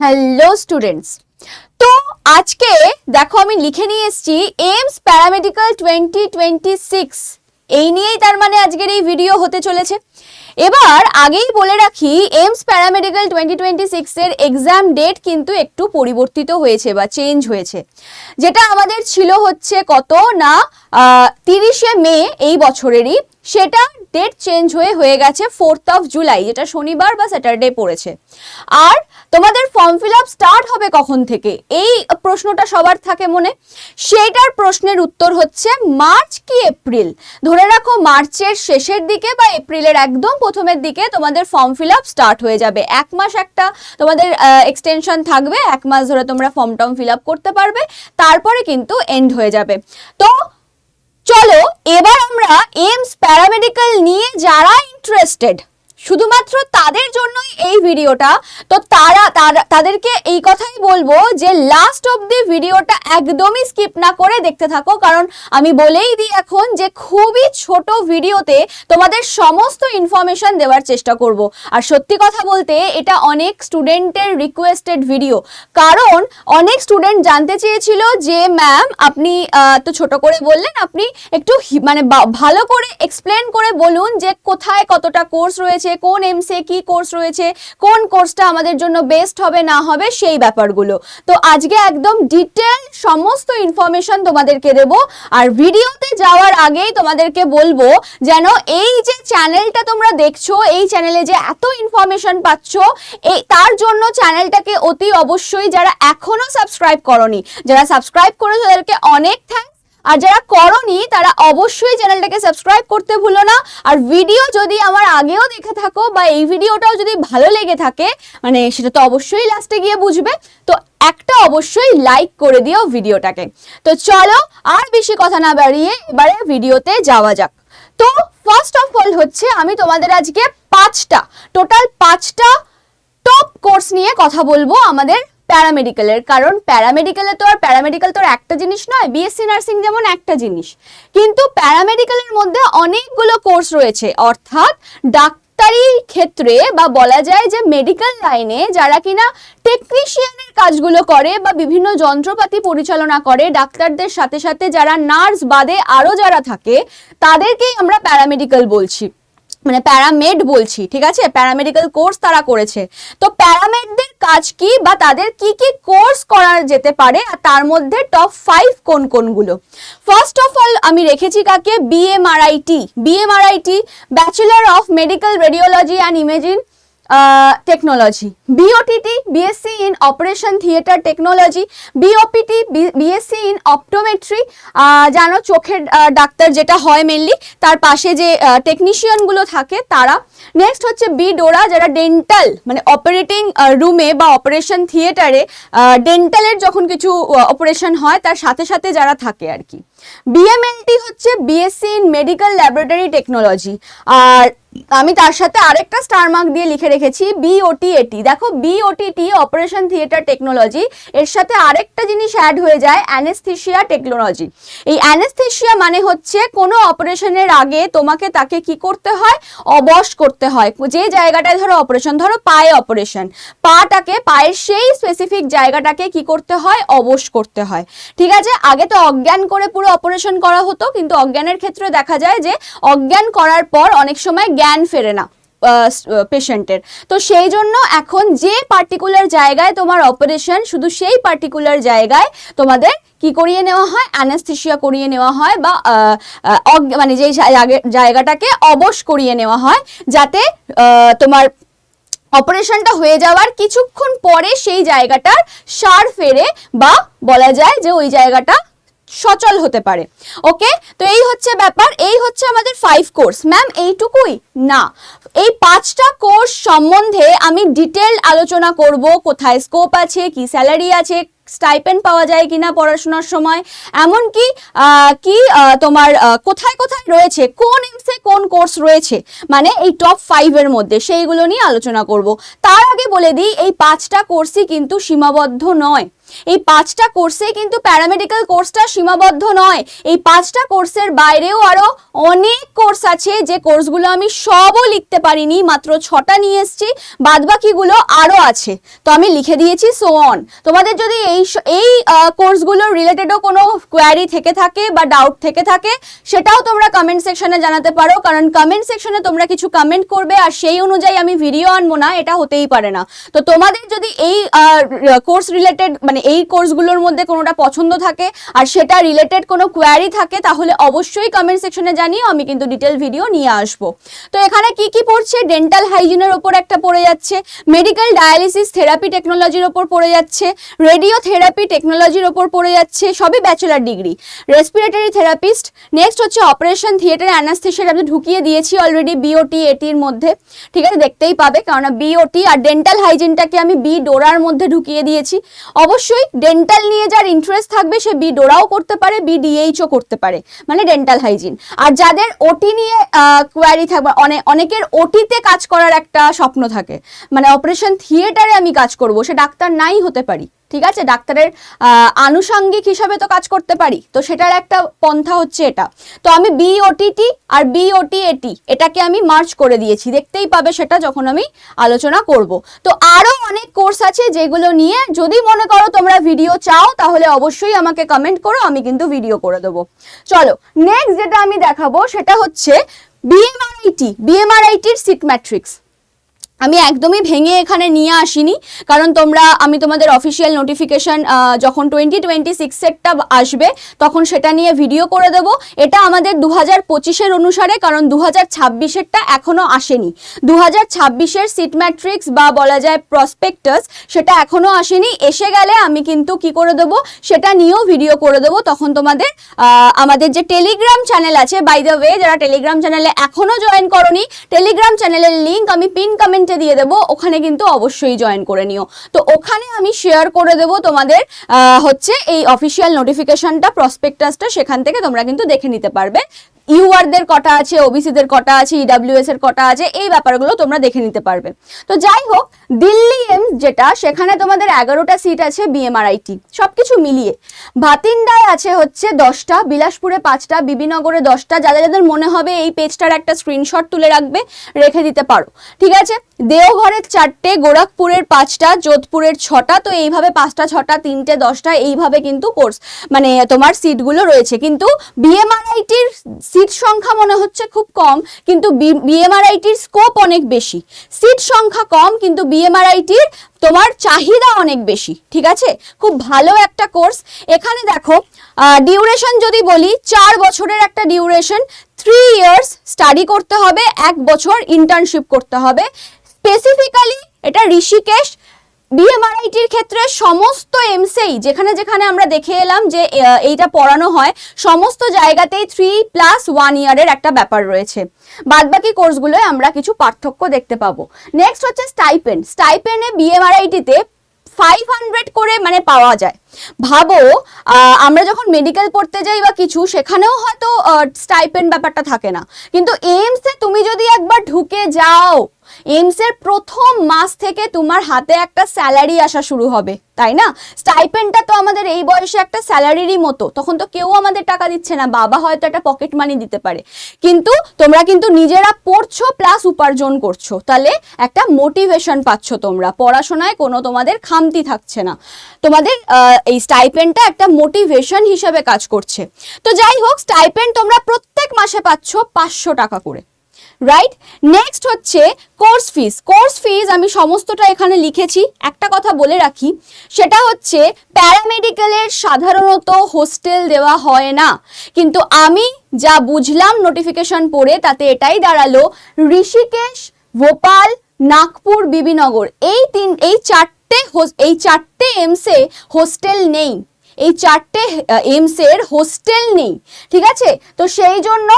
Hello students তো আজকে দেখো আমি লিখে নিয়ে এসেছি AIIMS paramedical twenty twenty six এই নিয়েই তার মানে আজকের এই ভিডিও হতে চলেছে। এবার আগেই বলে রাখি এইমস প্যারামেডিক্যাল টোয়েন্টি টোয়েন্টি সিক্সের এক্সাম ডেট কিন্তু একটু পরিবর্তিত হয়েছে বা চেঞ্জ হয়েছে। যেটা আমাদের ছিল হচ্ছে কত না তিরিশে মে এই বছরেরই। সেটা ডেট চেঞ্জ হয়ে হয়ে গেছে ফোর্থ অফ জুলাই যেটা শনিবার বা স্যাটারডে পড়েছে। আর তোমাদের ফর্ম ফিল আপ স্টার্ট হবে কখন থেকে? এই প্রশ্নটা সবার থাকে মনে। সেইটার প্রশ্নের উত্তর হচ্ছে মার্চ কি এপ্রিল ধরে রাখো মার্চের শেষের দিকে বা এপ্রিলের একদম প্রথমের দিকে তোমাদের ফর্ম ফিল আপ স্টার্ট হয়ে যাবে। এক মাস একটা তোমাদের এক্সটেনশন থাকবে, এক মাস ধরে তোমরা ফর্ম টর্ম ফিল আপ করতে পারবে, তারপরে কিন্তু এন্ড হয়ে যাবে। তো চলো এবার আমরা এইমস প্যারামেডিক্যাল নিয়ে যারা ইন্টারেস্টেড শুধুমাত্র তাদের জন্যই এই ভিডিওটা, তো তারা তাদেরকে এই কথাই বলব যে লাস্ট অব দি ভিডিওটা একদমই স্কিপ না করে দেখতে থাকো। কারণ আমি বলেই দিই এখন যে খুবই ছোট ভিডিওতে তোমাদের সমস্ত ইনফরমেশন দেওয়ার চেষ্টা করব। আর সত্যি কথা বলতে এটা অনেক স্টুডেন্টের রিকোয়েস্টেড ভিডিও কারণ অনেক স্টুডেন্ট জানতে চেয়েছিল যে ম্যাম আপনি তো ছোট করে বললেন, আপনি একটু মানে ভালো করে এক্সপ্লেন করে বলুন যে কোথায় কতটা কোর্স রয়েছে কোন এমসে কি কোর্স রয়েছে, কোন কোর্সটা আমাদের জন্য বেস্ট হবে, না হবে, সেই ব্যাপারগুলো। তো আজকে একদম ডিটেল সমস্ত ইনফরমেশন তোমাদেরকে দেব, আর ভিডিওতে যাওয়ার আগেই তোমাদেরকে বলব যেন এই যে চ্যানেলটা তোমরা দেখছ, এই চ্যানেলে যে এত ইনফরমেশন পাচ্ছ এই তার জন্য চ্যানেলটাকে অতি অবশ্যই যারা এখনও সাবস্ক্রাইব করনি, যারা সাবস্ক্রাইব করেছ তাদেরকে অনেক থ্যাঙ্কস আর যারা করনি, তারা অবশ্যই চ্যানেলটাকে সাবস্ক্রাইব করতে ভুলো না। আর ভিডিও যদি আমার আগেও দেখে থাকো বা এই ভিডিওটাও যদি ভালো লেগে থাকে মানে সেটা তো অবশ্যই লাস্টে গিয়ে বুঝবে, তো একটা অবশ্যই লাইক করে দিও ভিডিওটাকে। তো চলো, আর বেশি কথা না বাড়িয়ে এবারে ভিডিওতে যাওয়া যাক। তো ফার্স্ট অফ অল হচ্ছে আমি তোমাদের আজকে পাঁচটা টোটাল পাঁচটা টপ কোর্স নিয়ে কথা বলব আমাদের প্যারামেডিক্যালের, কারণ প্যারামেডিক্যালে তো আর প্যারামেডিক্যাল তো একটা জিনিস নয় বিএসসি নার্সিং যেমন একটা জিনিস। কিন্তু প্যারামেডিক্যালের মধ্যে অনেকগুলো কোর্স রয়েছে, অর্থাৎ ডাক্তারি ক্ষেত্রে বা বলা যায় যে মেডিকেল লাইনে যারা কিনা টেকনিশিয়ানের কাজগুলো করে বা বিভিন্ন যন্ত্রপাতি পরিচালনা করে, ডাক্তারদের সাথে সাথে যারা নার্স বাদে আরও যারা থাকে, তাদেরকেই আমরা প্যারামেডিক্যাল বলছি। মানে প্যারামেড বলছি, ঠিক আছে? প্যারামেডিক্যাল কোর্স তারা করেছে। তো প্যারামেডদের কাজ কি বা তাদের কি কি কোর্স করা যেতে পারে? আর তার মধ্যে টপ ফাইভ কোন কোনগুলো? ফার্স্ট অফ অল আমি রেখেছি কাকে? BMRIT BMRIT bachelor of medical radiology and technology BOTT BSc in operation theatre technology BOPT BSc in optometry জানো চোখের ডাক্তার যেটা হয় মেনলি তার পাশে যে টেকনিশিয়ানগুলো থাকে, তারা। নেক্সট হচ্ছে বি ডোরা যারা ডেন্টাল মানে অপারেটিং রুমে বা অপারেশন থিয়েটারে ডেন্টালের যখন কিছু অপারেশন হয়, তার সাথে সাথে যারা থাকে আর কি। বিএমএলটি হচ্ছে BSc in medical laboratory technology আর আমি তার সাথে আরেকটা স্টার মার্ক দিয়ে লিখে রেখেছি বিওটি এটি দেখো বিওটিটি অপারেশন থিয়েটার টেকনোলজি এর সাথে আরেকটা জিনিস অ্যাড হয়ে যায় অ্যানেস্থেশিয়া টেকনোলজি এই অ্যানেস্থেশিয়া মানে হচ্ছে কোনো অপারেশনের আগে তোমাকে তাকে কি করতে হয়? অবশ করতে হয়। যে জায়গাটায় ধরো অপারেশন ধরো পায়ে অপারেশন পাটাকে, পায়ের সেই স্পেসিফিক জায়গাটাকে কি করতে হয়? অবশ করতে হয়। ঠিক আছে? আগে তো অজ্ঞান করে পুরো অপারেশন করা হতো, কিন্তু অজ্ঞানের ক্ষেত্রে দেখা যায় যে অজ্ঞান করার পর অনেক সময় জ্ঞান ফেরে না পেশেন্টের তো সেই জন্য এখন যে পার্টিকুলার জায়গায় তোমার অপারেশন শুধু সেই পার্টিকুলার জায়গায় তোমাদের কি করিয়ে নেওয়া হয়? অ্যানাস্থেশিয়া করিয়ে নেওয়া হয় বা মানে যে জায়গা- জায়গাটাকে অবশ করিয়ে নেওয়া হয়, যাতে তোমার অপারেশনটা হয়ে যাওয়ার কিছুক্ষণ পরে সেই জায়গাটার সার ফেরে বা বলা যায় যে ওই জায়গাটা সচল হতে পারে। ওকে তো এই হচ্ছে ব্যাপার, এই হচ্ছে আমাদের ফাইভ কোর্স ম্যাম এইটুকুই? না। এই পাঁচটা কোর্স সম্বন্ধে আমি ডিটেল আলোচনা করব, কোথায় স্কোপ আছে, কি স্যালারি আছে স্টাইপেন পাওয়া যায় কিনা পড়াশোনার সময়, এমনকি কি তোমার কোথায় কোথায় রয়েছে, কোন এমসে কোন কোর্স রয়েছে মানে এই টপ ফাইভের মধ্যে, সেইগুলো নিয়ে আলোচনা করব। তার আগে বলে দিই, এই পাঁচটা কোর্সই কিন্তু সীমাবদ্ধ নয়। এই পাঁচটা কোর্সে কিন্তু প্যারামেডিক্যাল কোর্সটা সীমাবদ্ধ নয়। এই পাঁচটা কোর্সের বাইরেও আরও অনেক কোর্স আছে, যে কোর্সগুলো আমি সবও লিখতে পারিনি, মাত্র ছটা নিয়ে এসেছি, বাদবাকিগুলো আরও আছে। তো আমি লিখে দিয়েছি সো অন তোমাদের যদি এই এই কোর্সগুলো রিলেটেডও কোনো কোয়ারি থেকে থাকে বা ডাউট থেকে থাকে, সেটাও তোমরা কমেন্ট সেকশনে জানাতে পারো, কারণ কমেন্ট সেকশনে তোমরা কিছু কমেন্ট করবে, আর সেই অনুযায়ী আমি ভিডিও আনব না, এটা হতেই পারে না। তো তোমাদের যদি এই কোর্স রিলেটেড মানে এই কোর্সগুলোর মধ্যে কোনোটা পছন্দ থাকে আর সেটা রিলেটেড কোনো কোয়ারি থাকে, তাহলে অবশ্যই কমেন্ট সেকশনে জানিও, আমি কিন্তু ডিটেল ভিডিও নিয়ে আসব। তো এখানে কি কি পড়ছে? ডেন্টাল হাইজিনের ওপর একটা পড়ে যাচ্ছে মেডিকেল ডায়ালিসিস থেরাপি টেকনোলজির ওপর পড়ে যাচ্ছে রেডিও থেরাপি টেকনোলজির ওপর পড়ে যাচ্ছে, সবই bachelor degree respiratory therapist next হচ্ছে অপারেশন থিয়েটার অ্যানাস্থেশিয়ার আমি ঢুকিয়ে দিয়েছি অলরেডি বিওটি এটির মধ্যে। ঠিক আছে? দেখতেই পাবে কারণ বিওটি আর ডেন্টাল হাইজিনটাকে আমি বি ডোরার মধ্যে ঢুকিয়ে দিয়েছি। অবশ্যই ডেন্টাল নিয়ে যার ইন্টারেস্ট থাকবে সে বি ডোরাও করতে পারে বি ডিএইচও করতে পারে মানে ডেন্টাল হাইজিন আর যাদের ওটি নিয়ে কোয়ারি থাকবে অনেক অনেকের ওটিতে কাজ করার একটা স্বপ্ন থাকে। মানে অপারেশন থিয়েটারে আমি কাজ করব, সে ডাক্তার নাই হতে পারি। ঠিক আছে? ডাক্তারের আনুষঙ্গিক হিসাবে তো কাজ করতে পারি। তো সেটার একটা পন্থা হচ্ছে এটা। তো আমি বিওটিটি আর বিওটি এটি এটাকে আমি মার্চ করে দিয়েছি। দেখতেই পাবে সেটা যখন আমি আলোচনা করব। তো আরও অনেক কোর্স আছে যেগুলো নিয়ে যদি মনে করো তোমরা ভিডিও চাও, তাহলে অবশ্যই আমাকে কমেন্ট করো, আমি কিন্তু ভিডিও করে দেবো। চলো নেক্সট যেটা আমি দেখাবো সেটা হচ্ছে বিএমআরআইটি বিএমআরআইটির সিট ম্যাট্রিক্স আমি একদমই ভেঙে এখানে নিয়ে আসিনি, কারণ তোমরা, আমি তোমাদের অফিসিয়াল নোটিফিকেশন যখন টোয়েন্টি টোয়েন্টি সিক্সেরটা আসবে, তখন সেটা নিয়ে ভিডিও করে দেব। এটা আমাদের দু হাজার পঁচিশের অনুসারে, কারণ দু হাজার ছাব্বিশেরটা এখনও আসেনি। দু হাজার ছাব্বিশের সিট ম্যাট্রিক্স বা বলা যায় প্রসপেক্টাস সেটা এখনও আসেনি। এসে গেলে আমি কিন্তু কি করে দেবো, সেটা নিয়েও ভিডিও করে দেবো। তখন তোমাদের আমাদের যে টেলিগ্রাম চ্যানেল আছে বাই দ্য ওয়ে যারা টেলিগ্রাম চ্যানেলে এখনও জয়েন করনি টেলিগ্রাম চ্যানেলের লিঙ্ক আমি পিন কমেন্টে দিয়ে দেবো, ওখানে কিন্তু অবশ্যই জয়েন করে নিও। তো ওখানে আমি শেয়ার করে দেবো তোমাদের হচ্ছে এই অফিসিয়াল নোটিফিকেশনটা প্রসপেক্টাসটা সেখান থেকে তোমরা কিন্তু দেখে নিতে পারবে। ইউআরদের কটা আছে, ওবিসিদের কটা আছে ইডাব্লিউএস এর কটা আছে, এই ব্যাপারগুলো তোমরা দেখে নিতে পারবে। তো যাই হোক, দিল্লি এমস যেটা, সেখানে তোমাদের এগারোটা সিট আছে বিএমআরআইটি সবকিছু মিলিয়ে। ভাতিন্ডায় আছে হচ্ছে দশটা, বিলাসপুরে পাঁচটা, বিবিনগরে দশটা, যাদের যাদের মনে হবে এই পেজটার একটা স্ক্রিনশট তুলে রাখবে, রেখে দিতে পারো। ঠিক আছে? দেওঘরের চারটে, গোরখপুরের পাঁচটা, যোধপুরের ছটা, তো এইভাবে পাঁচটা, ছটা, তিনটে, দশটা, এইভাবে কিন্তু কোর্স মানে তোমার সিটগুলো রয়েছে। কিন্তু বিএমআরআইটির সিট সংখ্যা মনে হচ্ছে খুব কম, কিন্তু বিএমআরআইটির স্কোপ অনেক বেশি। সিট সংখ্যা কম, কিন্তু বিএমআরআইটির তোমার চাহিদা অনেক বেশি, ঠিক আছে? খুব ভালো একটা কোর্স এখানে দেখো ডিউরেশন যদি বলি, চার বছরের একটা ডিউরেশন থ্রি ইয়ার্স স্টাডি করতে হবে, এক বছর ইন্টার্নশিপ করতে হবে। স্পেসিফিক্যালি এটা ঋষিকেশ বিএমআরআইটির ক্ষেত্রে সমস্ত এমসেই যেখানে যেখানে আমরা দেখে এলাম যে এইটা পড়ানো হয়, সমস্ত জায়গাতেই থ্রি প্লাস ওয়ান ইয়ারের একটা ব্যাপার রয়েছে। বাদবাকি কোর্সগুলোয় আমরা কিছু পার্থক্য দেখতে পাবো। নেক্সট হচ্ছে স্টাইপেন্ড স্টাইপেন্ডে বিএমআরআইটিতে ফাইভ হান্ড্রেড করে মানে পাওয়া যায়। ভাবো আমরা যখন মেডিকেল পড়তে যাই বা কিছু, সেখানেও হয়তো স্টাইপেন্ড ব্যাপারটা থাকে না। কিন্তু এইমসে তুমি যদি একবার ঢুকে যাও এইমসের প্রথম মাস থেকে তোমার হাতে একটা স্যালারি আসা শুরু হবে, তাই না? স্টাইপেন্ডটা তো আমাদের এই বয়সে একটা স্যালারিরই মতো, তখন তো কেউ আমাদের টাকা দিচ্ছে না, বাবা হয়তো একটা পকেট মানি দিতে পারে। কিন্তু তোমরা কিন্তু নিজেরা পড়ছো প্লাস উপার্জন করছ, তাহলে একটা মোটিভেশন পাচ্ছ তোমরা। পড়াশোনায় কোনো তোমাদের খামতি থাকছে না। তোমাদের এই স্টাইপেন্ডটা একটা মোটিভেশন হিসেবে কাজ করছে। তো যাই হোক স্টাইপেন্ড তোমরা প্রত্যেক মাসে পাচ্ছ পাঁচশো টাকা করে। রাইট নেক্সট হচ্ছে কোর্স ফিস কোর্স ফিস আমি সমস্তটা এখানে লিখেছি। একটা কথা বলে রাখি, সেটা হচ্ছে প্যারামেডিক্যালের সাধারণত হোস্টেল দেওয়া হয় না। কিন্তু আমি যা বুঝলাম নোটিফিকেশন পড়ে, তাতে এটাই দাঁড়াল, ঋষিকেশ, ভোপাল, নাগপুর, বিবিনগর, এই তিন, এই চারটে এই চারটে এমসে হোস্টেল নেই। এই চারটে এমসের হোস্টেল নেই। ঠিক আছে? তো সেই জন্য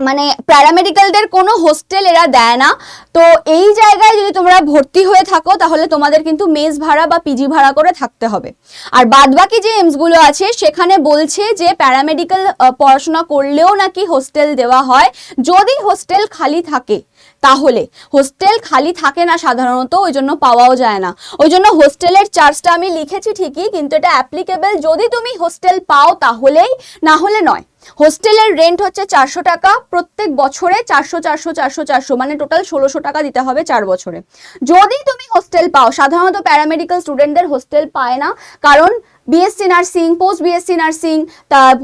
মানে প্যারামেডিক্যালদের কোনো হোস্টেল এরা দেয় না। তো এই জায়গায় যদি তোমরা ভর্তি হয়ে থাকো, তাহলে তোমাদের কিন্তু মেস ভাড়া বা পিজি ভাড়া করে থাকতে হবে। আর বাদবাকি যে এমসগুলো আছে, সেখানে বলছে যে প্যারামেডিক্যাল পড়াশোনা করলেও নাকি হোস্টেল দেওয়া হয়। যদি হোস্টেল খালি থাকে তাহলে হোস্টেল খালি থাকে না সাধারণত, ওই জন্য পাওয়াও যায় না। ওই জন্য হোস্টেলের চার্জটা আমি লিখেছি ঠিকই, কিন্তু এটা অ্যাপ্লিকেবল যদি তুমি হোস্টেল পাও তাহলেই, না হলে নয়। হোস্টেলের রেন্ট হচ্ছে চারশো টাকা, প্রত্যেক বছরে চারশো চারশো চারশো চারশো মানে টোটাল ষোলোশো টাকা দিতে হবে চার বছরে। যদি তুমি হোস্টেল পাও, সাধারণত প্যারামেডিক্যাল স্টুডেন্টদের হোস্টেল পায় না, কারণ BSc nursing post BSc nursing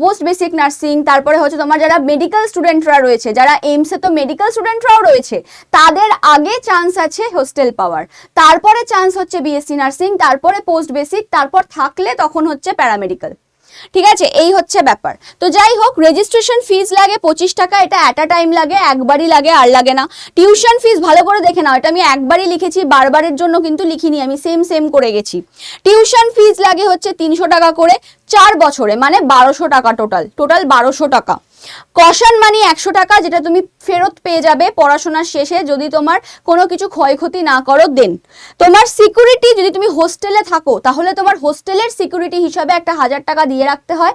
post basic nursing তারপরে হচ্ছে তোমার যারা মেডিকেল স্টুডেন্টরা রয়েছে, যারা এইমসে তো মেডিকেল স্টুডেন্টরাও রয়েছে, তাদের আগে চান্স আছে হোস্টেল পাওয়ার। তারপরে চান্স হচ্ছে বিএসসি নার্সিং তারপরে পোস্ট বেসিক তারপর থাকলে তখন হচ্ছে প্যারামেডিক্যাল ঠিক আছে? এই হচ্ছে ব্যাপার। তো যাই হোক রেজিস্ট্রেশন ফিজ লাগে পঁচিশ টাকা, এটা অ্যাট টাইম লাগে, একবারই লাগে, আর লাগে না। টিউশন ফিজ ভালো করে দেখে নাও, এটা আমি একবারই লিখেছি, বারবারের জন্য কিন্তু লিখিনি, আমি সেম সেম করে গেছি। টিউশন ফিজ লাগে হচ্ছে তিনশো টাকা করে, চার বছরে মানে বারোশো টাকা টোটাল টোটাল বারোশো টাকা। কশন মানি একশো টাকা যেটা তুমি ফেরত পেয়ে যাবে পড়াশোনার শেষে যদি তোমার কোনো কিছু ক্ষয়ক্ষতি না করো দেন তোমার সিকিউরিটি যদি তুমি হোস্টেলে থাকো, তাহলে তোমার হোস্টেলের সিকিউরিটি হিসাবে একটা হাজার টাকা দিয়ে রাখতে হয়।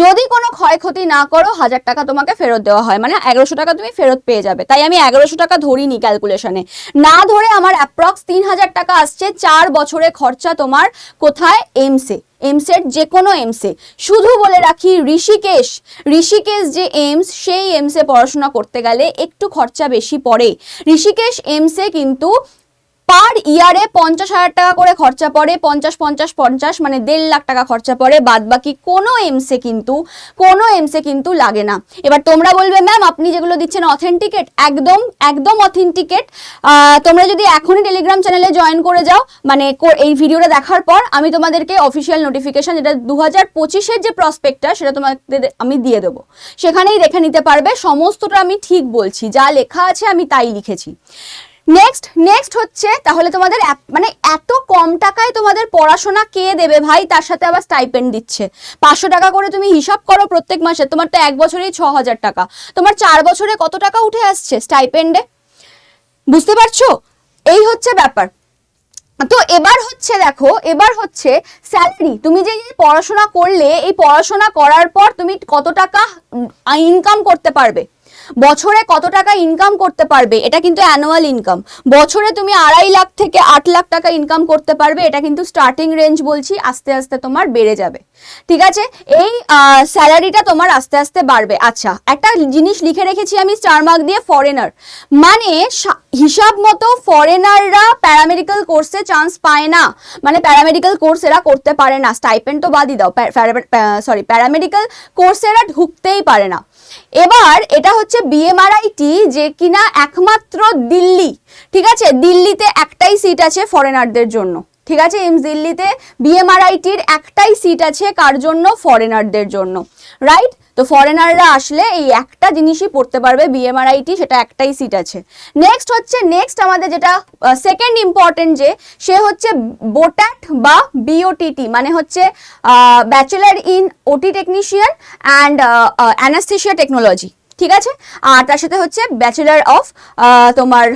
যদি কোনো ক্ষয়ক্ষতি না করো, হাজার টাকা তোমাকে ফেরত দেওয়া হয় মানে এগারোশো টাকা তুমি ফেরত পেয়ে যাবে। তাই আমি এগারোশো টাকা ধরিনি ক্যালকুলেশনে না ধরে আমার অ্যাপ্রক্স তিন হাজার টাকা আসছে, চার বছরে খরচা তোমার কোথায় এমসে এমসের যে কোনো এমসে শুধু বলে রাখি ঋষিকেশ। ঋষিকেশ যে এমস সেই এমসে পড়াশোনা করতে গেলে একটু খরচা বেশি পড়ে। ঋষিকেশ এমসে কিন্তু পার ইয়ারে পঞ্চাশ হাজার টাকা করে খরচা পড়ে, পঞ্চাশ পঞ্চাশ পঞ্চাশ মানে দেড় লাখ টাকা খরচা পড়ে বাদ বাকি কোনো এমসে কিন্তু, কোনো এমসে কিন্তু লাগে না। এবার তোমরা বলবে ম্যাম আপনি যেগুলো দিচ্ছেন অথেন্টিকেট একদম একদম অথেন্টিকেট তোমরা যদি এখনই টেলিগ্রাম চ্যানেলে জয়েন করে যাও মানে এই ভিডিওটা দেখার পর আমি তোমাদেরকে অফিসিয়াল নোটিফিকেশন যেটা দু হাজার পঁচিশের যে প্রসপেক্টটা সেটা তোমাদের আমি দিয়ে দেবো। সেখানেই দেখে নিতে পারবে, সমস্তটা আমি ঠিক বলছি, যা লেখা আছে আমি তাই লিখেছি। নেক্সট নেক্সট হচ্ছে তাহলে তোমাদের মানে এত কম টাকায় তোমাদের পড়াশোনা কে দেবে ভাই? তার সাথে আবার স্টাইপেন্ড দিচ্ছে। পাঁচশো টাকা করে তুমি হিসাব করো প্রত্যেক মাসে। তোমার তো এক বছরেই ছ হাজার টাকা। তোমার চার বছরে কত টাকা উঠে আসছে স্টাইপেন্ডে বুঝতে পারছ? এই হচ্ছে ব্যাপার। তো এবার হচ্ছে দেখো, এবার হচ্ছে স্যালারি তুমি যে পড়াশোনা করলে, এই পড়াশোনা করার পর তুমি কত টাকা ইনকাম করতে পারবে? বছরে কত টাকা ইনকাম করতে পারবে? এটা কিন্তু অ্যানুয়াল ইনকাম বছরে তুমি আড়াই লাখ থেকে আট লাখ টাকা ইনকাম করতে পারবে, এটা কিন্তু স্টার্টিং রেঞ্জ বলছি, আস্তে আস্তে তোমার বেড়ে যাবে। ঠিক আছে? এই স্যালারিটা তোমার আস্তে আস্তে বাড়বে। আচ্ছা একটা জিনিস লিখে রেখেছি আমি স্টার মার্ক দিয়ে ফরেনার মানে হিসাব মতো ফরেনাররা প্যারামেডিক্যাল কোর্সে চান্স পায় না। মানে প্যারামেডিক্যাল কোর্স এরা করতে পারে না। স্টাইপেন্ড তো বাদই দাও সরি প্যারামেডিক্যাল কোর্স এরা ঢুকতেই পারে না। এবার এটা হচ্ছে বিএমআরআইটি যে কিনা একমাত্র দিল্লি, ঠিক আছে? দিল্লিতে একটাই সিট আছে ফরেনারদের জন্য। ঠিক আছে এমস দিল্লিতে বিএমআরআইটির একটাই সিট আছে কার জন্য? ফরেনারদের জন্য রাইট তো ফরেনাররা আসলে এই একটা জিনিসই পড়তে পারবে বিএমআরআইটি সেটা একটাই সিট আছে। নেক্সট হচ্ছে নেক্সট আমাদের যেটা সেকেন্ড ইম্পর্টেন্ট যে, সে হচ্ছে বোট্যাট বা বিওটিটি মানে হচ্ছে bachelor in OT technician and anaesthesia technology ঠিক আছে? আর তার সাথে হচ্ছে ব্যাচেলার অফ তোমার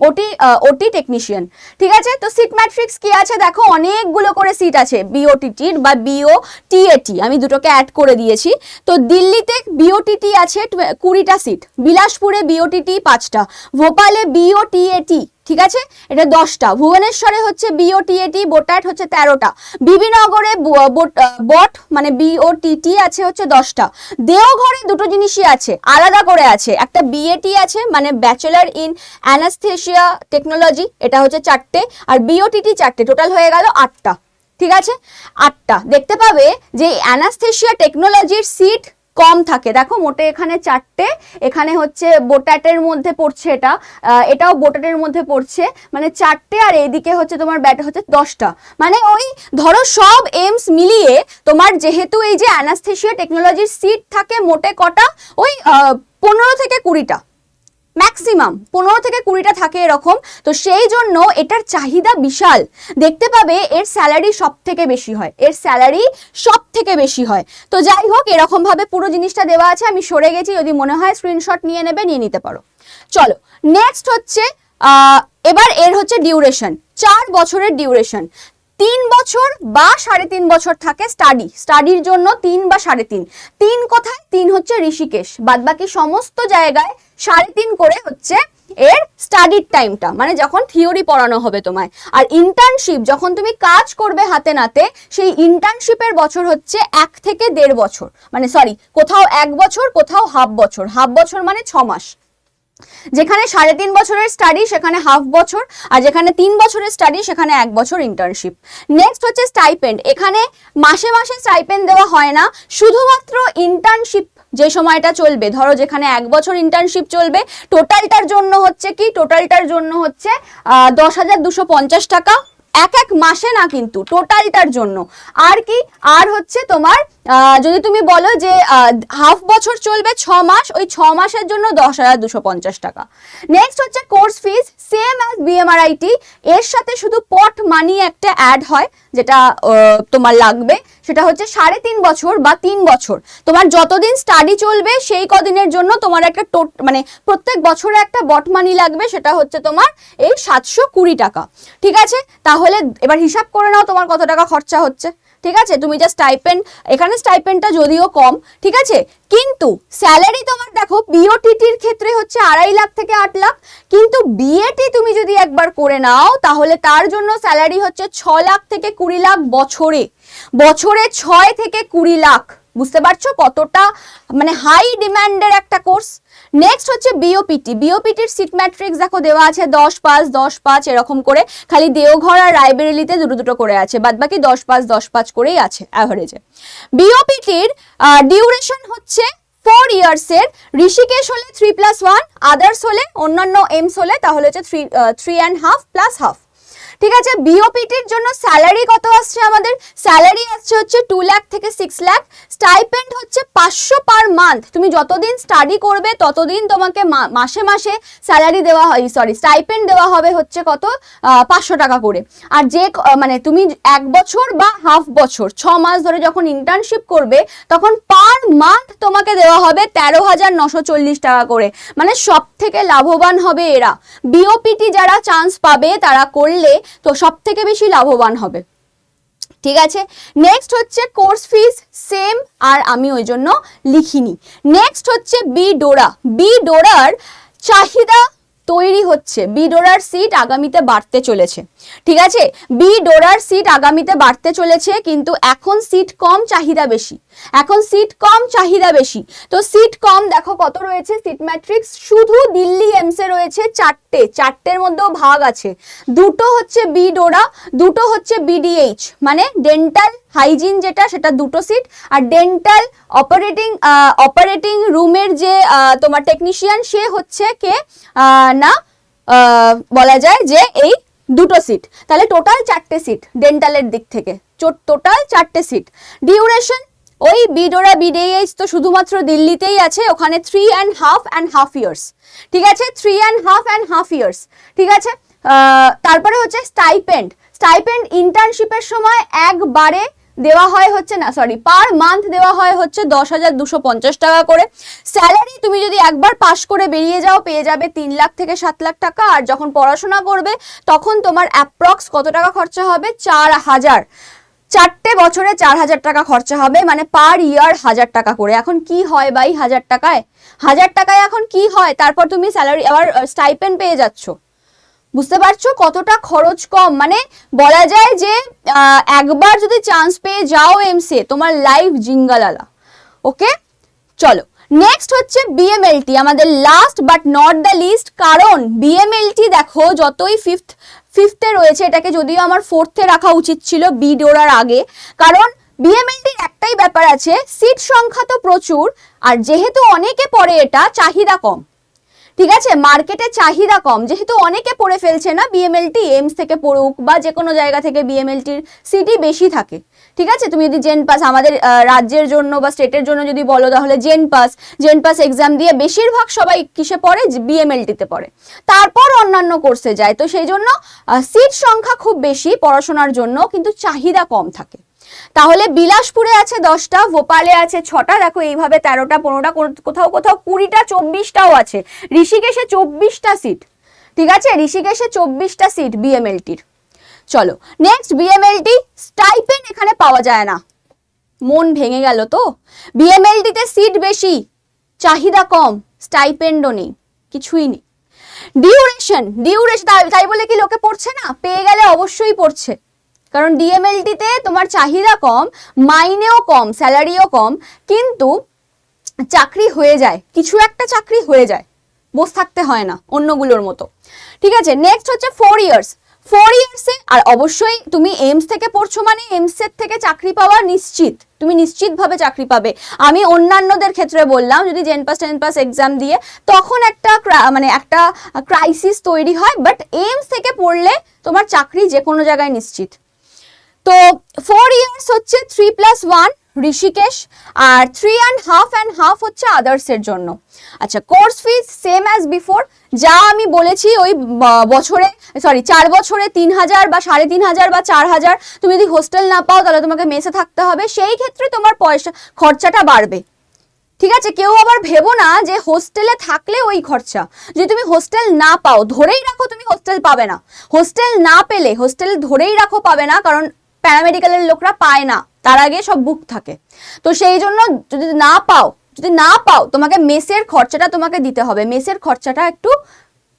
ওটি ওটি টেকনিশিয়ান ঠিক আছে? তো সিট ম্যাট্রিক্স কি আছে? দেখো, অনেকগুলো করে সিট আছে। বিওটিটির বা বিও টিএটি আমি দুটোকে অ্যাড করে দিয়েছি। তো দিল্লিতে বিওটিটি আছে কুড়িটা সিট বিলাসপুরে বিওটিটি পাঁচটা। ভোপালে বিওটিএটি ঠিক আছে? এটা দশটা। ভুবনেশ্বরে হচ্ছে বিওটিএটি বোটাট হচ্ছে তেরোটা। বিবিনগরে বট মানে বিওটিটি আছে হচ্ছে দশটা। দেওঘরে দুটো জিনিসই আছে, আলাদা করে আছে। একটা বিএটি আছে মানে ব্যাচেলার ইন অ্যানাস্থেশিয়া টেকনোলজি এটা হচ্ছে চারটে। আর বিওটিটি চারটে টোটাল হয়ে গেল আটটা। ঠিক আছে? আটটা। দেখতে পাবে যে অ্যানাস্থেশিয়া টেকনোলজির সিট কম থাকে। দেখো মোটে এখানে চারটে, এখানে হচ্ছে বোটাটের মধ্যে পড়ছে এটা এটাও বোটাটের মধ্যে পড়ছে। মানে চারটে আর এইদিকে হচ্ছে তোমার ব্যাট হচ্ছে দশটা। মানে ওই ধরো সব এমস মিলিয়ে তোমার যেহেতু এই যে অ্যানাস্থেশিয়া টেকনোলজির সিট থাকে মোটে কটা, ওই পনেরো থেকে কুড়িটা। ম্যাক্সিমাম পনেরো থেকে কুড়িটা থাকে এরকম। তো সেই জন্য এটার চাহিদা বিশাল। দেখতে পাবে এর স্যালারি সব থেকে বেশি হয়। এর স্যালারি সব থেকে বেশি হয়। তো যাই হোক, এরকমভাবে পুরো জিনিসটা দেওয়া আছে। আমি সরে গেছি। যদি মনে হয় স্ক্রিনশট নিয়ে নেবে, নিয়ে নিতে পারো। চলো নেক্সট হচ্ছে এবার এর হচ্ছে ডিউরেশন চার বছরের ডিউরেশন তিন বছর বা সাড়ে তিন বছর থাকে স্টাডি স্টাডির জন্য তিন বা সাড়ে তিন। তিন কোথায়? তিন হচ্ছে ঋষিকেশ। বাদবাকি সমস্ত জায়গায় সাড়ে তিন করে হচ্ছে এর স্টাডির টাইমটা মানে যখন থিওরি পড়ানো হবে তোমায়। আর ইন্টার্নশিপ যখন তুমি কাজ করবে হাতে নাতে, সেই ইন্টার্নশিপের বছর হচ্ছে এক থেকে দেড় বছর। মানে সরি কোথাও এক বছর, কোথাও হাফ বছর। হাফ বছর মানে ছ মাস। যেখানে সাড়ে তিন বছরের স্টাডি সেখানে হাফ বছর, আর যেখানে তিন বছরের স্টাডি সেখানে এক বছর ইন্টার্নশিপ নেক্সট হচ্ছে স্টাইপেন্ড এখানে মাসে মাসে স্টাইপেন্ড দেওয়া হয় না। শুধুমাত্র ইন্টার্নশিপ যে সময়টা চলবে, ধরো যেখানে এক বছর ইন্টার্নশিপ চলবে টোটালটার জন্য হচ্ছে কি? টোটালটার জন্য হচ্ছে দশ হাজার দুশো পঞ্চাশ টাকা এক এক মাসে না কিন্তু টোটালটার জন্য। আর কি? আর হচ্ছে তোমার যদি তুমি বলো যে হাফ বছর চলবে ছ মাস, ওই ছ মাসের জন্য দশ হাজার দুশো পঞ্চাশ টাকা। নেক্সট হচ্ছে course fees same as BMRIT এর সাথে শুধু পট মানি একটা অ্যাড হয়, যেটা তোমার লাগবে। সেটা হচ্ছে সাড়ে তিন বছর বা তিন বছর। তোমার যতদিন স্টাডি চলবে, সেই কদিনের জন্য তোমার একটা টোট মানে প্রত্যেক বছরে একটা বট মানি লাগবে, সেটা হচ্ছে তোমার এই সাতশো কুড়ি টাকা। ঠিক আছে? তাহলে এবার হিসাব করে নাও তোমার কত টাকা খরচা হচ্ছে। ঠিক আছে? তুমি যা স্টাইপেন্ড এখানে স্টাইপেন্ডটা যদিও কম, ঠিক আছে? কিন্তু স্যালারি তোমার দেখো বিওটিটির ক্ষেত্রে হচ্ছে আড়াই লাখ থেকে আট লাখ, কিন্তু বিএটি তুমি যদি একবার করে নাও, তাহলে তার জন্য স্যালারি হচ্ছে ছ লাখ থেকে কুড়ি লাখ বছরে। বছরে ছয় থেকে কুড়ি লাখ। বুঝতে পারছ কতটা মানে হাই ডিমান্ডের একটা কোর্স নেক্সট হচ্ছে বিওপিটি বিওপিটির সিট ম্যাট্রিক্স দেখো দেওয়া আছে দশ পাঁচ দশ পাঁচ এরকম করে, খালি দেওঘর আর রায়বেরেলিতে দুটো দুটো করে আছে, বাদ বাকি দশ পাঁচ দশ পাঁচ করেই আছে অ্যাভারেজে বিওপিটির ডিউরেশন হচ্ছে ফোর ইয়ার্সের ঋষিকেশ হলে থ্রি প্লাস ওয়ান আদার্স হলে অন্যান্য এমস হলে তাহলে হচ্ছে three three and half plus half ঠিক আছে বিওপিটির জন্য স্যালারি কত আসছে আমাদের? স্যালারি আসছে হচ্ছে টু লাখ থেকে সিক্স লাখ স্টাইপেন্ড হচ্ছে পাঁচশো পার মান্থ তুমি যতদিন স্টাডি করবে, ততদিন তোমাকে মাসে মাসে স্যালারি দেওয়া হয় সরি স্টাইপেন্ড দেওয়া হবে হচ্ছে কত? পাঁচশো টাকা করে। আর যে মানে তুমি এক বছর বা হাফ বছর, ছ মাস ধরে যখন ইন্টার্নশিপ করবে, তখন পার মান্থ তোমাকে দেওয়া হবে তেরো হাজার নশো চল্লিশ টাকা করে। মানে সব থেকে লাভবান হবে এরা। বিওপিটি যারা চান্স পাবে, তারা করলে তো সব থেকে বেশি লাভবান হবে। ঠিক আছে? নেক্সট হচ্ছে কোর্স ফিস সেম আর আমি ওই জন্য লিখিনি। নেক্সট হচ্ছে বি ডোরা বি ডোরার চাহিদা তৈরি হচ্ছে। বি ডোরার সিট আগামীতে বাড়তে চলেছে। ঠিক আছে? বি ডোরার সিট আগামীতে বাড়তে চলেছে, কিন্তু এখন সিট কম, চাহিদা বেশি। এখন সিট কম, চাহিদা বেশি। তো সিট কম, দেখো কত রয়েছে? সিট ম্যাট্রিক্স শুধু দিল্লি এমসে রয়েছে চারটে। চারটের মধ্যেও ভাগ আছে। দুটো হচ্ছে বি ডোরা দুটো হচ্ছে বিডিএইচ মানে ডেন্টাল হাইজিন যেটা, সেটা দুটো সিট আর ডেন্টাল অপারেটিং অপারেটিং রুমের যে তোমার টেকনিশিয়ান সে হচ্ছে কে? না বলা যায় যে এই দুটো সিট তাহলে টোটাল চারটে সিট ডেন্টালের দিক থেকে। টোটাল চারটে সিট ডিউরেশন ওই বিডোরা বিডিএইচ তো শুধুমাত্র দিল্লিতেই আছে, ওখানে three and half and half years ঠিক আছে? Three and half and half years ঠিক আছে? তারপরে হচ্ছে স্টাইপেন্ড স্টাইপেন্ড ইন্টার্নশিপের সময় একবারে দেওয়া হয় হচ্ছে না সরি পার মান্থ দেওয়া হয় হচ্ছে দশ হাজার দুশো পঞ্চাশ টাকা করে। স্যালারি তুমি যদি একবার পাস করে বেরিয়ে যাও, পেয়ে যাবে তিন লাখ থেকে সাত লাখ টাকা। আর যখন পড়াশোনা করবে, তখন তোমার অ্যাপ্রক্স কত টাকা খরচা হবে? চার হাজার। চারটে বছরে চার হাজার টাকা খরচা হবে মানে পার ইয়ার হাজার টাকা করে। এখন কি হয় বাই হাজার টাকায়? হাজার টাকায় এখন কি হয়? তারপর তুমি স্যালারি আবার স্টাইপেন পেয়ে যাচ্ছ। বুঝতে পারছ কতটা খরচ কম? মানে বলা যায় যে একবার যদি চান্স পেয়ে যাও এমসে তোমার লাইফ জিঙ্গালালা। ওকে চলো। নেক্সট হচ্ছে বিএমএলটি আমাদের last but not the least কারণ বিএমএলটি দেখো যতই ফিফথ ফিফথে রয়েছে, এটাকে যদিও আমার ফোর্থে রাখা উচিত ছিল বি ডোরার আগে, কারণ বিএমএলটির একটাই ব্যাপার আছে সিট সংখ্যা তো প্রচুর, আর যেহেতু অনেকে পড়ে এটা, চাহিদা কম। ঠিক আছে? মার্কেটে চাহিদা কম, যেহেতু অনেকে পড়ে ফেলছে না বিএমএলটি এমস থেকে পড়ুক বা যে কোনো জায়গা থেকে বিএমএলটির সিটি বেশি থাকে। ঠিক আছে? তুমি যদি জেন পাস আমাদের রাজ্যের জন্য বা স্টেটের জন্য যদি বলো, তাহলে gen pass gen pass exam দিয়ে বেশিরভাগ সবাই কিসে পড়ে? বিএমএলটিতে পড়ে। তারপর অন্যান্য কোর্সে যায়। তো সেই জন্য সিট সংখ্যা খুব বেশি পড়াশোনার জন্য, কিন্তু চাহিদা কম থাকে। তাহলে বিলাসপুরে আছে দশটা, ভোপালে আছে ছটা, দেখো এইভাবে তেরোটা, পনেরোটা কোথাও কোথাও কুড়িটা, চব্বিশটাও আছে। ঋষিকেশে চব্বিশটা সিট ঠিক আছে? ঋষিকেশে চব্বিশটা সিট বিএমএলটির চলো নেক্সট বিএমএলটি স্টাইপেন এখানে পাওয়া যায় না। মন ভেঙে গেল তো। বিএমএলটিতে সিট বেশি, চাহিদা কম স্টাইপেন্ডও নেই, কিছুই নেই। ডিউরেশন ডিউরেশন তাই বলে কি লোকে পড়ছে না? পেয়ে গেলে অবশ্যই পড়ছে। কারণ ডিএমএলটিতে তোমার চাহিদা কম, মাইনেও কম, স্যালারিও কম, কিন্তু চাকরি হয়ে যায়, কিছু একটা চাকরি হয়ে যায়, বস থাকতে হয় না অন্যগুলোর মতো। ঠিক আছে নেক্সট হচ্ছে ফোর ইয়ার্স ফোর ইয়ার্সে আর অবশ্যই তুমি এমস থেকে পড়ছো মানে এইমসের থেকে চাকরি পাওয়া নিশ্চিত। তুমি নিশ্চিতভাবে চাকরি পাবে। আমি অন্যান্যদের ক্ষেত্রে বললাম, যদি gen pass ten pass exam দিয়ে, তখন একটা মানে একটা ক্রাইসিস তৈরি হয় বাট এইমস থেকে পড়লে তোমার চাকরি যে কোনো জায়গায় নিশ্চিত। তো ফোর ইয়ার্স হচ্ছে three plus one Rishikesh R three and half and half হচ্ছে আদার্সের জন্য। আচ্ছা course fees same as before যা আমি বলেছি ওই বছরে সরি চার বছরে তিন হাজার বা সাড়ে তিন হাজার বা চার হাজার, তুমি যদি হোস্টেল না পাও তাহলে তোমাকে মেসে থাকতে হবে, সেই ক্ষেত্রে তোমার পয়সা, খরচাটা বাড়বে। ঠিক আছে, কেউ আবার ভেবো না যে হোস্টেলে থাকলে ওই খরচা। যদি তুমি হোস্টেল না পাও, ধরেই রাখো তুমি হোস্টেল পাবে না। হোস্টেল না পেলে হোস্টেল ধরেই রাখো পাবে না, কারণ প্যারামেডিক্যালের লোকরা পায় না। তার আগে সব বুক থাকে। তো সেই জন্য যদি না পাও, যদি না পাও, তোমাকে মেসের খরচাটা তোমাকে দিতে হবে। মেসের খরচাটা একটু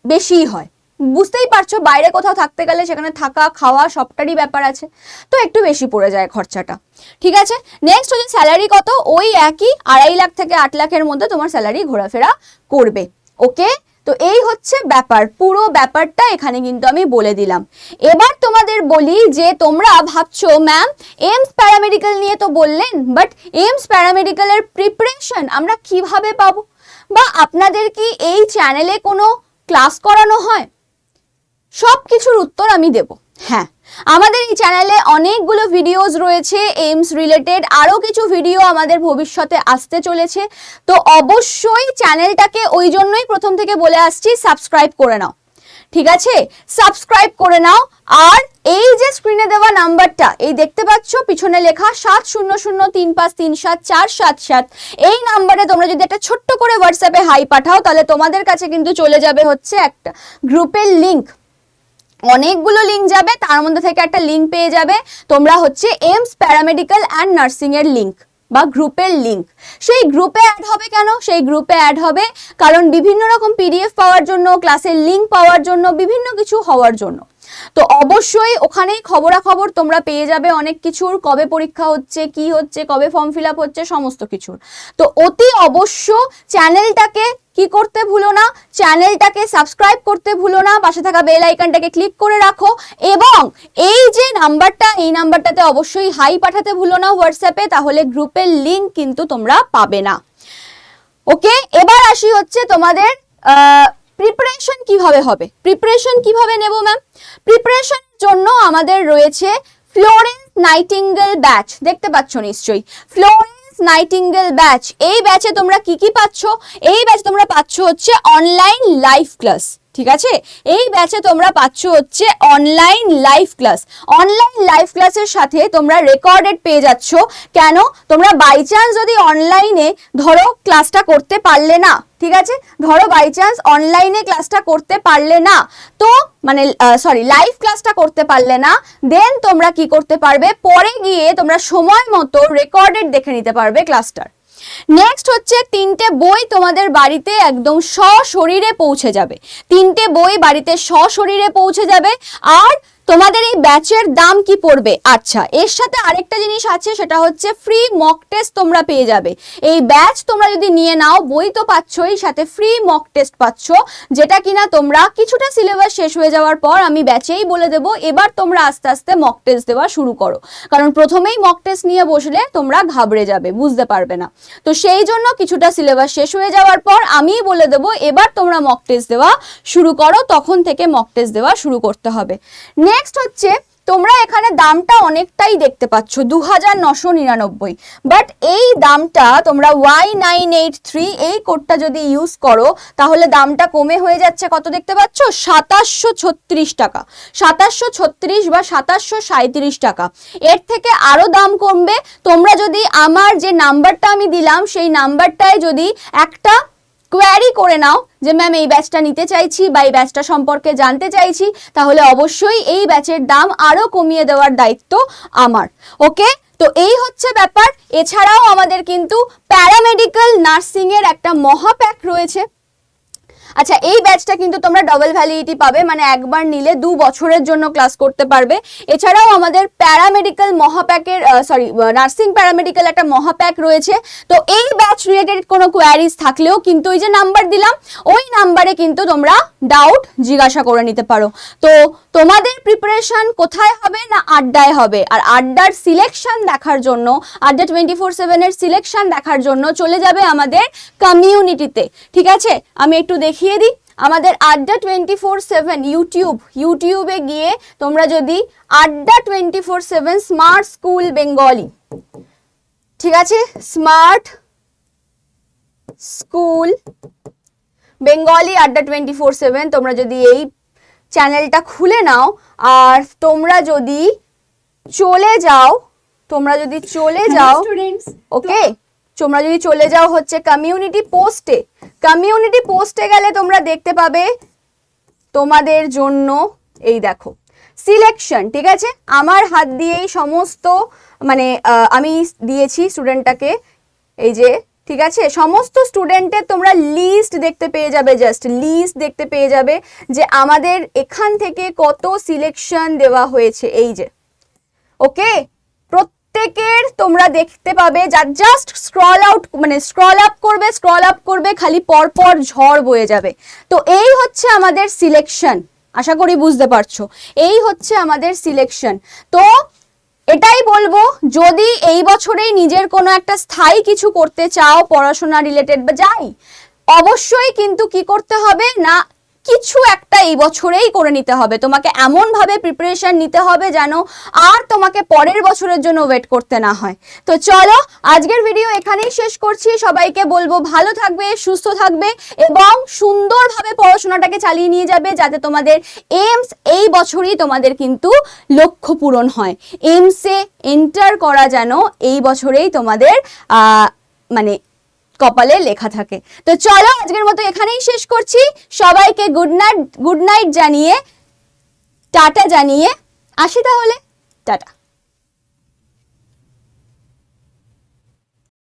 বেশিই হয়। বুঝতেই পারছ, বাইরে কোথাও থাকতে গেলে সেখানে থাকা, খাওয়া সবটারই ব্যাপার আছে। তো একটু বেশি পড়ে যায় খরচাটা। ঠিক আছে? নেক্সট হচ্ছে স্যালারি কত? ওই একই আড়াই লাখ থেকে আট লাখের মধ্যে তোমার স্যালারি ঘোরাফেরা করবে। ওকে তো এই হচ্ছে ব্যাপার, পুরো ব্যাপারটা এখানে কিন্তু আমি বলে দিলাম। এবার তোমাদের বলি যে তোমরা ভাবছ, ম্যাম এমস প্যারামেডিক্যাল নিয়ে তো বললেন, বাট এমস প্যারামেডিক্যালের প্রিপারেশন আমরা কীভাবে পাবো? বা আপনাদের কি এই চ্যানেলে কোনো ক্লাস করানো হয়? সব কিছুর উত্তর আমি দেব। হ্যাঁ আমাদের এই চ্যানেলে অনেকগুলো ভিডিওস রয়েছে এইমস রিলেটেড আরও কিছু ভিডিও আমাদের ভবিষ্যতে আসতে চলেছে। তো অবশ্যই চ্যানেলটাকে ওই জন্যই প্রথম থেকে বলে আসছি সাবস্ক্রাইব করে নাও। ঠিক আছে? সাবস্ক্রাইব করে নাও। আর এই যে স্ক্রিনে দেওয়া নাম্বারটা এই দেখতে পাচ্ছ, পিছনে লেখা সাত শূন্য শূন্য তিন পাঁচ তিন সাত চার সাত সাত। এই নাম্বারে তোমরা যদি একটা ছোট্ট করে হোয়াটসঅ্যাপে হাই পাঠাও, তাহলে তোমাদের কাছে কিন্তু চলে যাবে হচ্ছে একটা গ্রুপের লিংক অনেকগুলো লিঙ্ক যাবে, তার মধ্যে থেকে একটা লিঙ্ক পেয়ে যাবে। তোমরা হচ্ছে এমস প্যারামেডিক্যাল অ্যান্ড নার্সিংয়ের লিঙ্ক বা গ্রুপের লিঙ্ক সেই গ্রুপে অ্যাড হবে কেন? সেই গ্রুপে অ্যাড হবে কারণ বিভিন্ন রকম পিডিএফ পাওয়ার জন্য ক্লাসের লিঙ্ক পাওয়ার জন্য, বিভিন্ন কিছু হওয়ার জন্য। তো অবশ্যই ওখানেই খবরাখবর তোমরা পেয়ে যাবে অনেক কিছুর, কবে পরীক্ষা হচ্ছে, কি হচ্ছে, কবে ফর্ম ফিল হচ্ছে, সমস্ত কিছুর। তো অতি অবশ্য চ্যানেলটাকে কি করতে ভুলো না চ্যানেলটাকে সাবস্ক্রাইব করতে ভুলো না, পাশে থাকা বেল আইকনটাকে ক্লিক করে রাখো এবং এই যে নাম্বারটা এই নাম্বারটাতে অবশ্যই হাই পাঠাতে ভুলো না হোয়াটসঅ্যাপে তাহলে গ্রুপের লিঙ্ক কিন্তু তোমরা পাবে না। ওকে এবার আসি হচ্ছে তোমাদের প্রিপারেশন কীভাবে হবে? প্রিপারেশন কীভাবে নেব ম্যাম প্রিপারেশনের জন্য আমাদের রয়েছে ফ্লোরেন্স নাইটিঙ্গেল ব্যাচ দেখতে পাচ্ছ নিশ্চয়ই? ফ্লোরেন্স নাইটিঙ্গেল ব্যাচ এই ব্যাচে তোমরা কি কি পাচ্ছ? এই ব্যাচে তোমরা পাচ্ছ হচ্ছে অনলাইন লাইভ ক্লাস ঠিক আছে? এই ব্যাচে তোমরা পাচ্ছ হচ্ছে online live class online live ক্লাসের সাথে তোমরা রেকর্ডেড পেয়ে যাচ্ছ। কেন? তোমরা বাই চান্স যদি অনলাইনে ধরো ক্লাসটা করতে পারলে না, ঠিক আছে? ধরো বাই চান্স অনলাইনে ক্লাসটা করতে পারলে না, তো মানে সরি লাইভ ক্লাসটা করতে পারলে না দেন তোমরা কি করতে পারবে? পরে গিয়ে তোমরা সময় মতো রেকর্ডেড দেখে নিতে পারবে ক্লাসটার নেক্সট হচ্ছে তিনটে বই তোমাদের বাড়িতে একদম সশরীরে পৌঁছে যাবে। তিনটে বই বাড়িতে সশরীরে পৌঁছে যাবে। আর তোমাদের এই ব্যাচের দাম কি পড়বে? আচ্ছা এর সাথে আরেকটা জিনিস আছে, সেটা হচ্ছে ফ্রি মক টেস্ট তোমরা পেয়ে যাবে। এই ব্যাচ তোমরা যদি নিয়ে নাও, বই তো পাচ্ছই, সাথে ফ্রি মক টেস্ট পাচ্ছ, যেটা কিনা তোমরা কিছুটা সিলেবাস শেষ হয়ে যাওয়ার পর আমি ব্যাচেই বলে দেবো, এবার তোমরা আস্তে আস্তে মক টেস্ট দেওয়া শুরু করো। কারণ প্রথমেই মক টেস্ট নিয়ে বসলে তোমরা ঘাবড়ে যাবে, বুঝতে পারবে না। তো সেই জন্য কিছুটা সিলেবাস শেষ হয়ে যাওয়ার পর আমিই বলে দেবো, এবার তোমরা মক টেস্ট দেওয়া শুরু করো, তখন থেকে মক টেস্ট দেওয়া শুরু করতে হবে। নেক্সট হচ্ছে, তোমরা এখানে দামটা অনেকটাই দেখতে পাচ্ছ দু হাজার নশো নিরানব্বই। বাট এই দামটা তোমরা ওয়াই নাইন এইট থ্রি এই কোডটা যদি ইউজ করো, তাহলে দামটা কমে হয়ে যাচ্ছে কত দেখতে পাচ্ছ? সাতাশশো ছত্রিশ টাকা। সাতাশশো ছত্রিশ বা সাতাশশো সাঁত্রিশ টাকা। এর থেকে আরও দাম কমবে। তোমরা যদি আমার যে নাম্বারটা আমি দিলাম, সেই নাম্বারটায় যদি একটা কোয়ারি করে নাও যে ম্যাম এই ব্যাচটা নিতে চাইছি বা এই ব্যাচটা সম্পর্কে জানতে চাইছি, তাহলে অবশ্যই এই ব্যাচের দাম আরও কমিয়ে দেওয়ার দায়িত্ব আমার। ওকে তো এই হচ্ছে ব্যাপার। এছাড়াও আমাদের কিন্তু প্যারামেডিক্যাল নার্সিংয়ের একটা মহাপ্যাক রয়েছে। আচ্ছা এই ব্যাচটা কিন্তু তোমরা ডবল ভ্যালিডিটি পাবে মানে একবার নিলে দু বছরের জন্য ক্লাস করতে পারবে। এছাড়াও আমাদের প্যারামেডিক্যাল মহাপ্যাকের সরি নার্সিং প্যারামেডিক্যাল একটা মহাপ্যাক রয়েছে। তো এই ব্যাচ রিলেটেড কোনো কোয়ারিজ থাকলেও কিন্তু ওই যে নাম্বার দিলাম, ওই নাম্বারে কিন্তু তোমরা ডাউট জিজ্ঞাসা করে নিতে পারো। তো তোমাদের প্রিপারেশন কোথায় হবে না আড্ডায় হবে? আর আড্ডার সিলেকশন দেখার জন্য, আড্ডা টোয়েন্টি ফোর সেভেনের সিলেকশন দেখার জন্য চলে যাবে আমাদের কমিউনিটিতে ঠিক আছে? আমি একটু দেখিয়ে দিই। আমাদের আড্ডা টোয়েন্টি ফোর সেভেন ইউটিউব ইউটিউবে গিয়ে তোমরা যদি Adda twenty four seven smart school Bengali ঠিক আছে? Smart school Bengali Adda twenty four seven তোমরা যদি এই চ্যানেলটা খুলে নাও আর তোমরা যদি চলে যাও তোমরা যদি চলে যাও স্টুডেন্টস ওকে তোমরা যদি চলে যাও হচ্ছে কমিউনিটি পোস্টে কমিউনিটি পোস্টে গেলে তোমরা দেখতে পাবে তোমাদের জন্য এই দেখো সিলেকশন ঠিক আছে? আমার হাত দিয়েই সমস্ত মানে আমি দিয়েছি স্টুডেন্টটাকে এই যে ঠিক আছে? সমস্ত স্টুডেন্টের তোমরা লিস্ট দেখতে পেয়ে যাবে জাস্ট লিস্ট দেখতে পেয়ে যাবে যে আমাদের এখান থেকে কত সিলেকশন দেওয়া হয়েছে, এই যে। ওকে প্রত্যেকের তোমরা দেখতে পাবে যা জাস্ট স্ক্রল আউট মানে স্ক্রল আপ করবে স্ক্রল আপ করবে, খালি পরপর ঝড় বয়ে যাবে। তো এই হচ্ছে আমাদের সিলেকশন আশা করি বুঝতে পারছ। এই হচ্ছে আমাদের সিলেকশন তো এটাই বলব, যদি এই বছরেই নিজের কোনো একটা স্থায়ী কিছু করতে চাও পড়াশোনা রিলেটেড বা যাই, অবশ্যই কিন্তু কি করতে হবে না কিছু একটা এই বছরেই করে নিতে হবে। তোমাকে এমনভাবে প্রিপারেশন নিতে হবে যেন আর তোমাকে পরের বছরের জন্য ওয়েট করতে না হয়। তো চলো, আজকের ভিডিও এখানেই শেষ করছি। সবাইকে বলব ভালো থাকবে, সুস্থ থাকবে এবং সুন্দরভাবে পড়াশোনাটাকে চালিয়ে নিয়ে যাবে যাতে তোমাদের এইমস এই বছরই তোমাদের কিন্তু লক্ষ্য পূরণ হয়। এইমসে এন্টার করা যেন এই বছরেই তোমাদের মানে কপালে লেখা থাকে। তো চলো আজকের মতো এখানেই শেষ করছি। সবাইকে গুড নাইট গুড নাইট জানিয়ে, টাটা জানিয়ে, আসি তাহলে। টাটা।